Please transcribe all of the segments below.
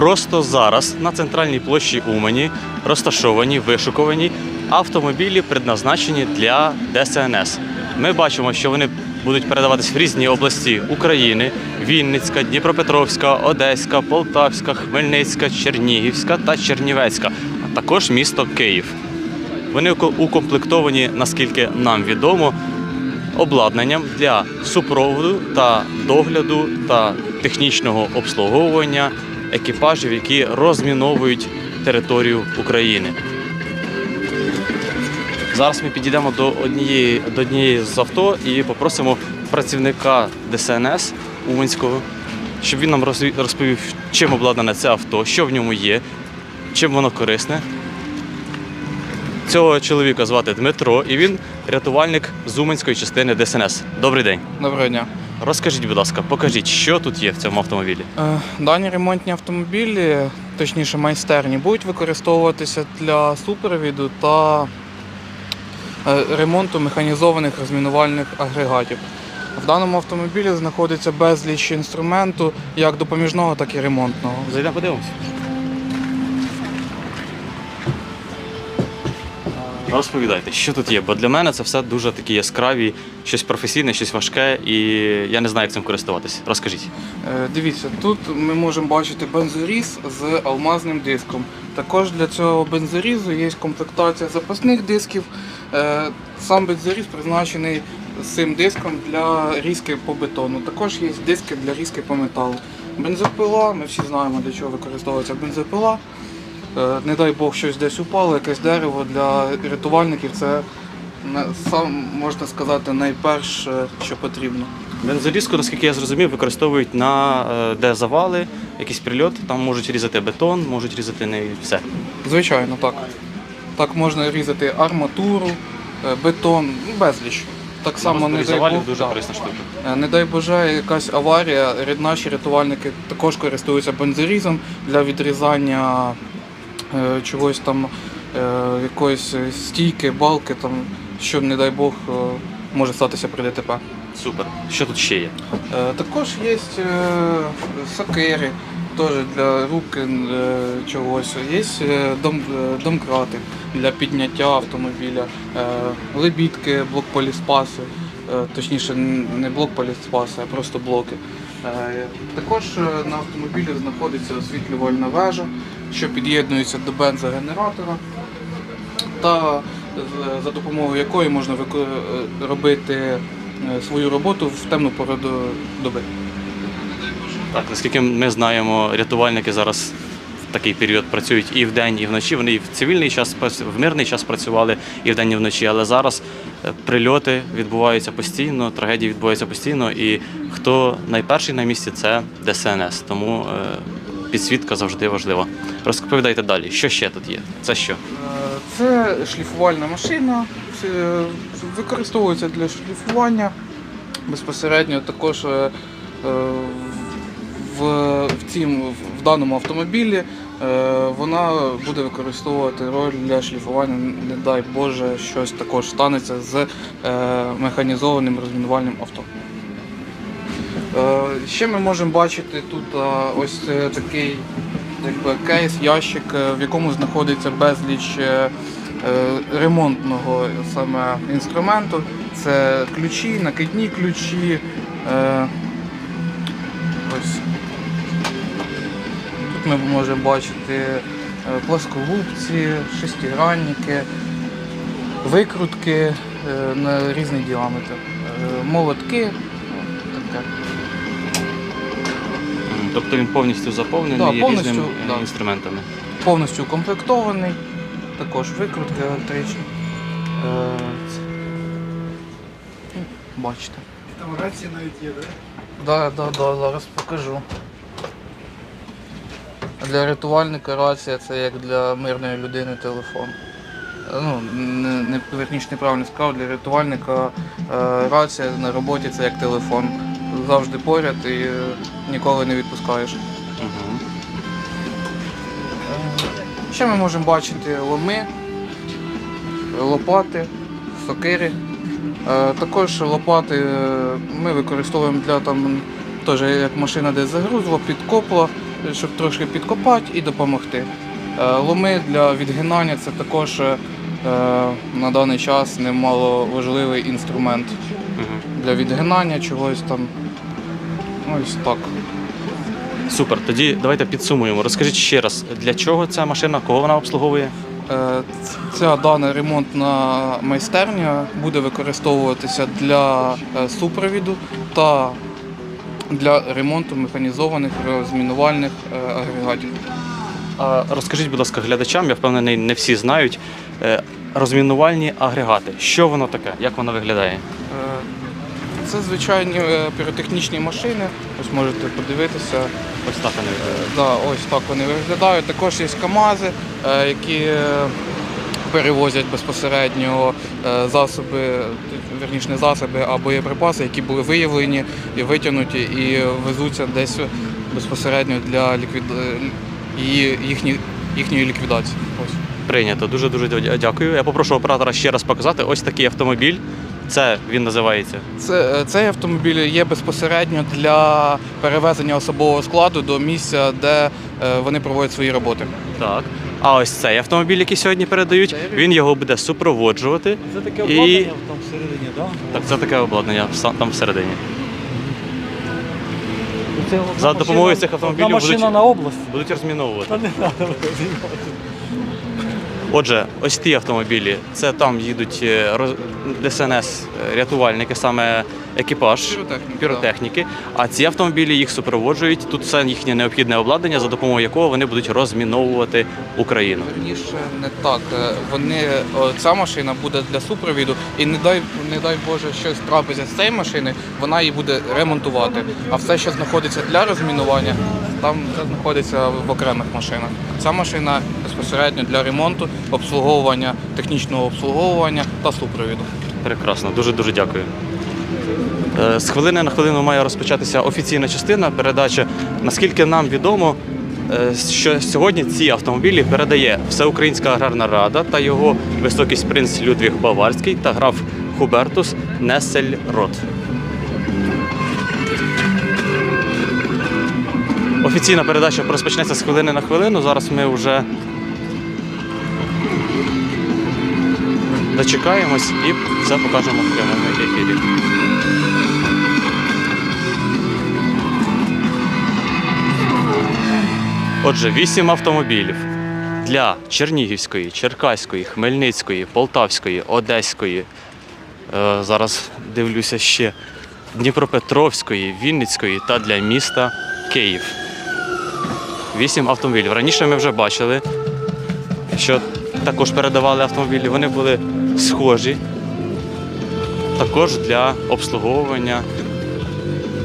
Просто зараз на центральній площі Умані розташовані, вишукувані автомобілі, предназначені для ДСНС. Ми бачимо, що вони будуть передаватись в різні області України: Вінницька, Дніпропетровська, Одеська, Полтавська, Хмельницька, Чернігівська та Чернівецька, а також місто Київ. Вони уко- укомплектовані, наскільки нам відомо, обладнанням для супроводу та догляду та технічного обслуговування екіпажів, які розміновують територію України. Зараз ми підійдемо до однієї, до однієї з авто і попросимо працівника ДСНС Уманського, щоб він нам розповів, чим обладнане це авто, що в ньому є, чим воно корисне. Цього чоловіка звати Дмитро, і він рятувальник з Уманської частини ДСНС. Добрий день. Доброго дня. Розкажіть, будь ласка, покажіть, що тут є в цьому автомобілі. Е, Дані ремонтні автомобілі, точніше майстерні, будуть використовуватися для супровіду та е, ремонту механізованих розмінувальних агрегатів. В даному автомобілі знаходиться безліч інструменту, як допоміжного, так і ремонтного. Зайдемо подивимося. Розповідайте, що тут є, бо для мене це все дуже такі яскраві, щось професійне, щось важке, і я не знаю, як цим користуватися. Розкажіть. Е, Дивіться, тут ми можемо бачити бензоріз з алмазним диском. Також для цього бензорізу є комплектація запасних дисків. Е, Сам бензоріз призначений цим диском для різки по бетону. Також є диски для різки по металу. Бензопила, ми всі знаємо, для чого використовується бензопила. Е, Не дай Бог щось десь упало, якесь дерево для рятувальників це сам можна сказати найперше, що потрібно. Бензорізку, наскільки я зрозумів, використовують на е, де завали, якийсь прильот, там можуть різати бетон, можуть різати не все. Звичайно, так. Так можна різати арматуру, е, бетон, ну, безліч. Так само не дай, Бог, дуже корисна штука. Не дай Боже, якась аварія, наші рятувальники також користуються бензорізом для відрізання чогось там, е, якоїсь стійки, балки, там, що, не дай Бог, е, може статися при ДТП. Супер. Що тут ще є? Е, Також є е, сокири, теж для рук е, чогось. Є е, дом, е, домкрати для підняття автомобіля, е, лебідки, блок-поліспаси, е, точніше не блок-поліспаси, а просто блоки. Е, Також е, на автомобілі знаходиться освітлювальна вежа, що під'єднується до бензогенератора та за допомогою якої можна е, робити е, свою роботу в темну пору до- доби. Так, наскільки ми знаємо, рятувальники зараз в такий період працюють і вдень, і вночі. Вони і в цивільний час, в мирний час працювали і вдень, і вночі. Але зараз е, прильоти відбуваються постійно, трагедії відбуваються постійно. І хто найперший на місці це ДСНС. Тому е, підсвітка завжди важлива. Розповідайте далі, що ще тут є? Це що? Е, Це шліфувальна машина, це використовується для шліфування. Безпосередньо також е, е, в, в, цім, в даному автомобілі е, вона буде використовувати роль для шліфування, не дай Боже, щось також станеться з е, механізованим розмінувальним авто. Е, Ще ми можемо бачити тут е, ось е, такий якби, кейс, ящик, в якому знаходиться безліч ремонтного саме інструменту. Це ключі, накидні ключі. Ось. Тут ми можемо бачити плоскогубці, шестигранники, викрутки на різний діаметр, молотки. Тобто він повністю заповнений Да, повністю, різними е, да. інструментами. повністю укомплектований, також викрутки електричні. Е, це- ну, Бачите. Там рація навіть є, так? Да, да, да, зараз покажу. Для рятувальника рація це як для мирної людини телефон. Е, Ну, не, не верніше неправильно сказав, для рятувальника е, рація на роботі це як телефон. Завжди поряд і е, ніколи не відпускаєш. Угу. Ще ми можемо бачити ломи, лопати, сокири. Е, Також лопати е, ми використовуємо для там, теж як машина десь загрузла, підкопла, щоб трошки підкопати і допомогти. Е, Ломи для відгинання це також е, на даний час немало важливий інструмент для відгинання чогось там. Ось так. Супер. Тоді давайте підсумуємо. Розкажіть ще раз, для чого ця машина, кого вона обслуговує? Е, Ця дана ремонтна майстерня буде використовуватися для е, супровіду та для ремонту механізованих розмінувальних е, агрегатів. А розкажіть, будь ласка, глядачам, я впевнений, не всі знають. е, Розмінувальні агрегати. Що воно таке? Як воно виглядає? Е, Це звичайні е, піротехнічні машини. Ось можете подивитися. Ось так вони виглядають. Да, ось так вони виглядають. Також є КАМАЗи, е, які е, перевозять безпосередньо засоби, верніше не засоби, а боєприпаси, які були виявлені і витягнуті, і везуться десь безпосередньо для ліквід... їхні... їхньої ліквідації. Ось. Прийнято. Дуже дуже дякую. Я попрошу оператора ще раз показати. Ось такий автомобіль. Це він називається. Це, е, цей автомобіль є безпосередньо для перевезення особового складу до місця, де е, вони проводять свої роботи. Так. А ось цей автомобіль, який сьогодні передають, він його буде супроводжувати. Це таке І- обладнання там всередині, так? Так, це таке обладнання там всередині. Це За допомогою цих автомобілів будуть- на область. Будуть розміновувати. Та не треба розуміти. Отже, ось ті автомобілі, це там їдуть е, ДСНС, е, рятувальники, саме екіпаж Піротехніки, піротехніки. А ці автомобілі їх супроводжують. Тут все їхнє необхідне обладнання, за допомогою якого вони будуть розміновувати Україну. Верніше не так. Е, Вони ця машина буде для супровіду, і не дай не дай Боже щось трапиться з цієї машини, вона її буде ремонтувати. А все, що знаходиться для розмінування, там знаходиться в окремих машинах. Ця машина безпосередньо для ремонту, обслуговування, технічного обслуговування та супровіду. Прекрасно, дуже дуже дякую. Е, З хвилини на хвилину має розпочатися офіційна частина передачі. Наскільки нам відомо, е, що сьогодні ці автомобілі передає Всеукраїнська аграрна рада та його високість принц Людвіг Баварський та граф Хубертус Несельрот. Офіційна передача розпочнеться з хвилини на хвилину. Зараз ми вже дочекаємось і все покажемо в прямому ефірі. Отже, вісім автомобілів для Чернігівської, Черкаської, Хмельницької, Полтавської, Одеської. е, зараз дивлюся ще Дніпропетровської, Вінницької та для міста Київ. Вісім автомобілів. Раніше ми вже бачили, що також передавали автомобілі. Вони були схожі також для обслуговування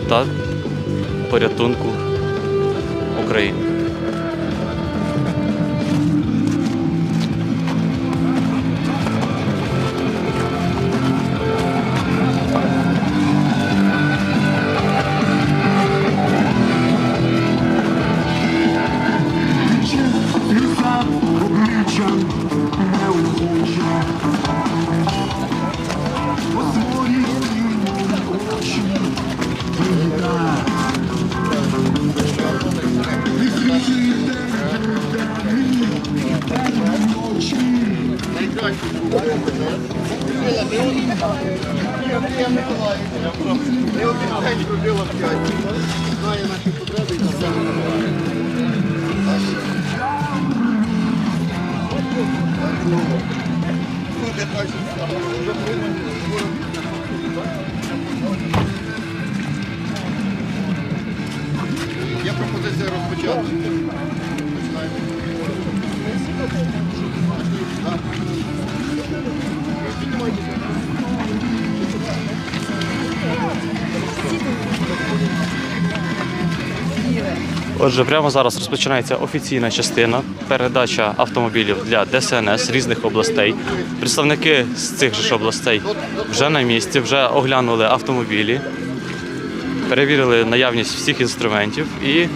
та порятунку України. Отже, прямо зараз розпочинається офіційна частина передача автомобілів для ДСНС різних областей. Представники з цих же ж областей вже на місці, вже оглянули автомобілі, перевірили наявність всіх інструментів і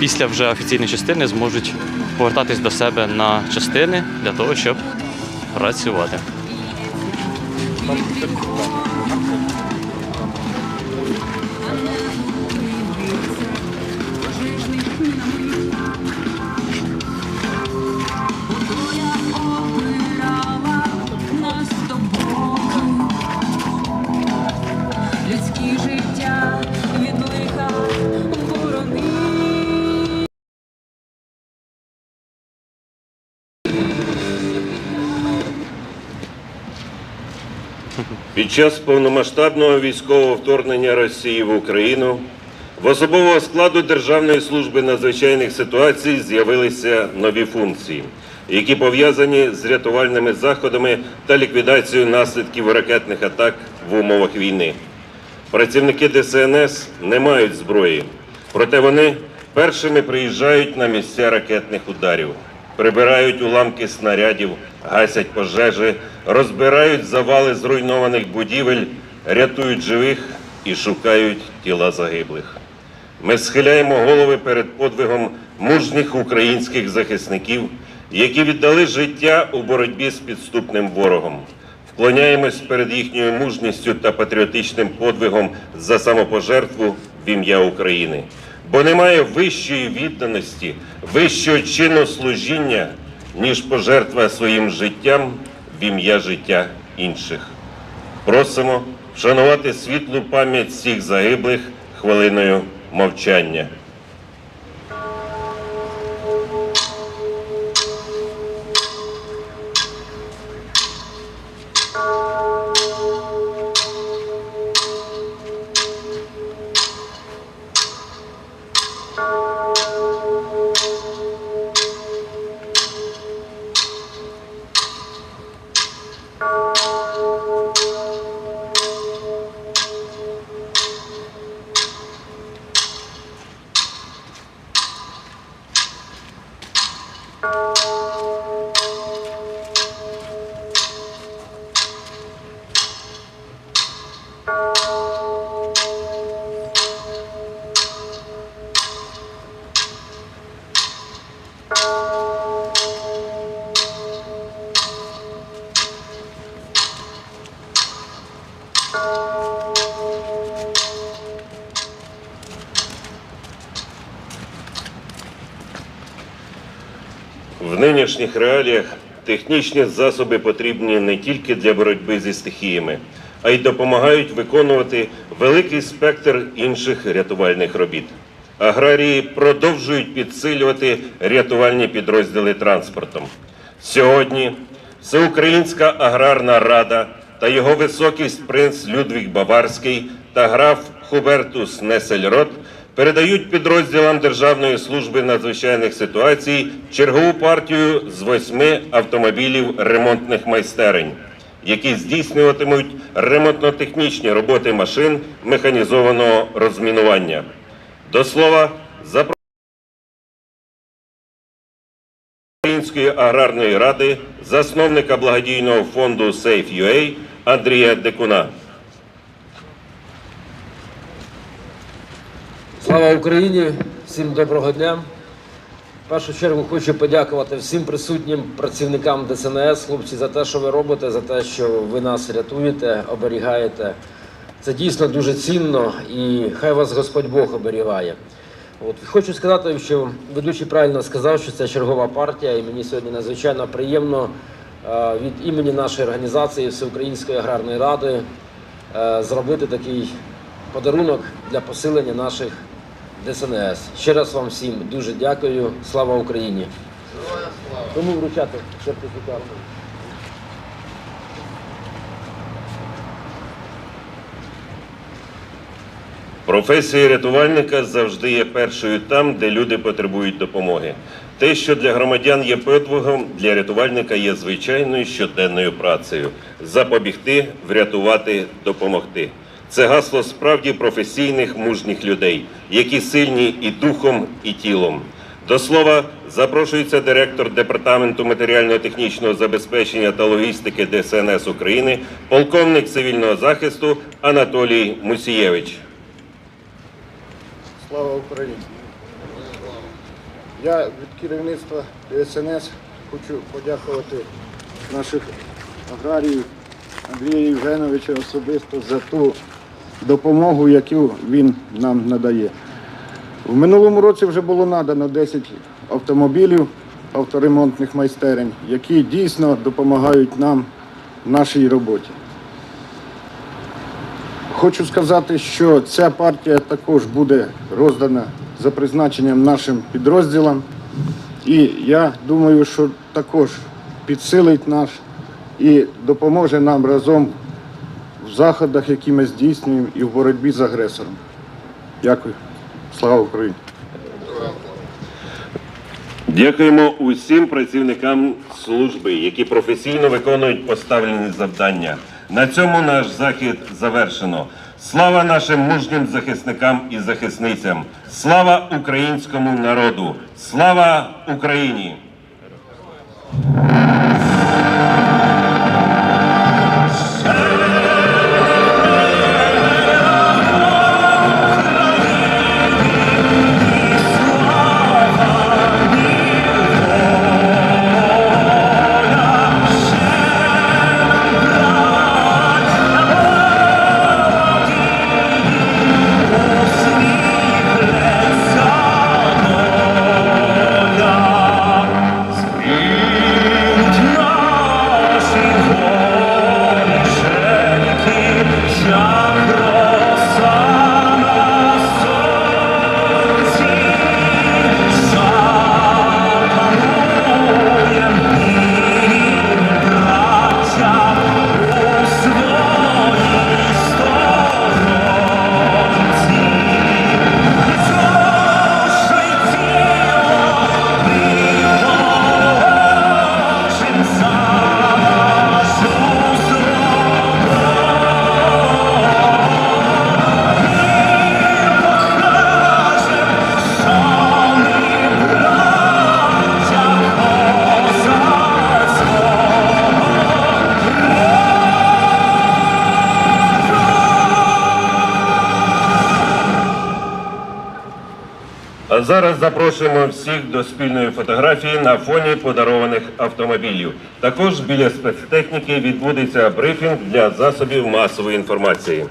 після вже офіційної частини зможуть повертатись до себе на частини для того, щоб працювати. Час повномасштабного військового вторгнення Росії в Україну в особового складу Державної служби надзвичайних ситуацій з'явилися нові функції, які пов'язані з рятувальними заходами та ліквідацією наслідків ракетних атак в умовах війни. Працівники ДСНС не мають зброї, проте вони першими приїжджають на місця ракетних ударів, прибирають уламки снарядів, гасять пожежі, розбирають завали зруйнованих будівель, рятують живих і шукають тіла загиблих. Ми схиляємо голови перед подвигом мужніх українських захисників, які віддали життя у боротьбі з підступним ворогом. Вклоняємось перед їхньою мужністю та патріотичним подвигом за самопожертву в ім'я України. Бо немає вищої відданості, вищого чину служіння, ніж пожертва своїм життям в ім'я життя інших. Просимо вшанувати світлу пам'ять всіх загиблих хвилиною мовчання. Música В нинішніх реаліях технічні засоби потрібні не тільки для боротьби зі стихіями, а й допомагають виконувати великий спектр інших рятувальних робіт. Аграрії продовжують підсилювати рятувальні підрозділи транспортом. Сьогодні Всеукраїнська аграрна рада та його високість принц Людвік Баварський та граф Хубертус Несельрот передають підрозділам Державної служби надзвичайних ситуацій чергову партію з восьми автомобілів ремонтних майстерень, які здійснюватимуть ремонтно-технічні роботи машин механізованого розмінування. До слова, запрошую Української аграрної ради, засновника благодійного фонду Safe.ua Андрія Декуна. Слава Україні! Всім доброго дня. В першу чергу хочу подякувати всім присутнім працівникам ДСНС, хлопці, за те, що ви робите, за те, що ви нас рятуєте, оберігаєте. Це дійсно дуже цінно і хай вас Господь Бог оберігає. От хочу сказати, що ведучий правильно сказав, що це чергова партія, і мені сьогодні надзвичайно приємно е, від імені нашої організації Всеукраїнської аграрної ради е, зробити такий подарунок для посилення наших ДСНС. Ще раз вам всім дуже дякую. Слава Україні! Тому вручати сертифікат. Професія рятувальника завжди є першою там, де люди потребують допомоги. Те, що для громадян є подвигом, для рятувальника є звичайною щоденною працею. Запобігти, врятувати, допомогти. Це гасло справді професійних мужніх людей, які сильні і духом, і тілом. До слова, запрошується директор департаменту матеріально-технічного забезпечення та логістики ДСНС України, полковник цивільного захисту Анатолій Мусієвич. Слава Україні! Я від керівництва ДСНС хочу подякувати наших аграріїв Андрія Євгеновича особисто за ту допомогу, яку він нам надає. В минулому році вже було надано 10 автомобілів авторемонтних майстерень, які дійсно допомагають нам в нашій роботі. Хочу сказати, що ця партія також буде роздана за призначенням нашим підрозділам. І я думаю, що також підсилить наш і допоможе нам разом в заходах, які ми здійснюємо, і в боротьбі з агресором. Дякую. Слава Україні! Дякуємо усім працівникам служби, які професійно виконують поставлені завдання. На цьому наш захід завершено. Слава нашим мужнім захисникам і захисницям! Слава українському народу! Слава Україні! Зараз запрошуємо всіх до спільної фотографії на фоні подарованих автомобілів. Також біля спецтехніки відбудеться брифінг для засобів масової інформації.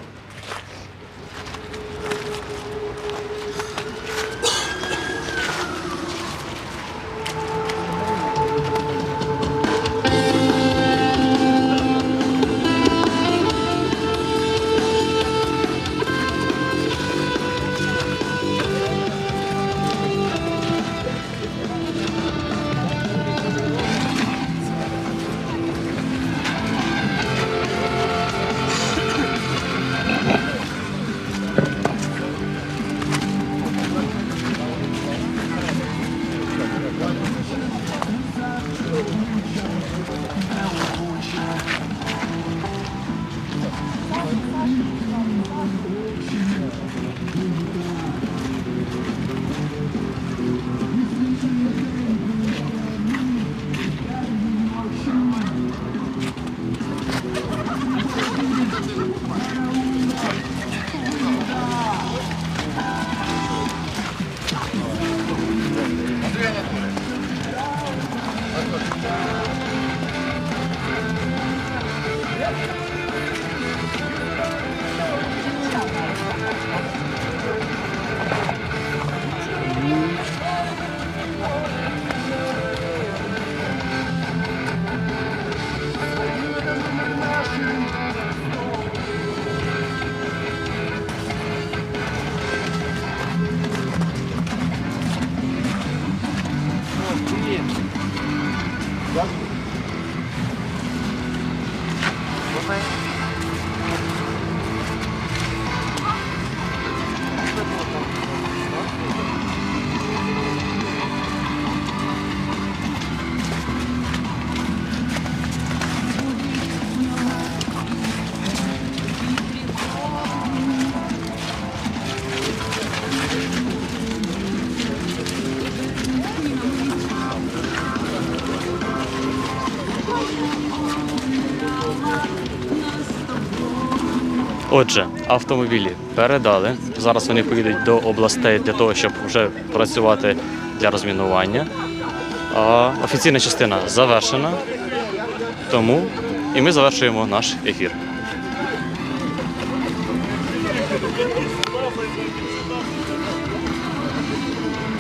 Отже, автомобілі передали. Зараз вони поїдуть до областей для того, щоб вже працювати для розмінування. А офіційна частина завершена. Тому і ми завершуємо наш ефір.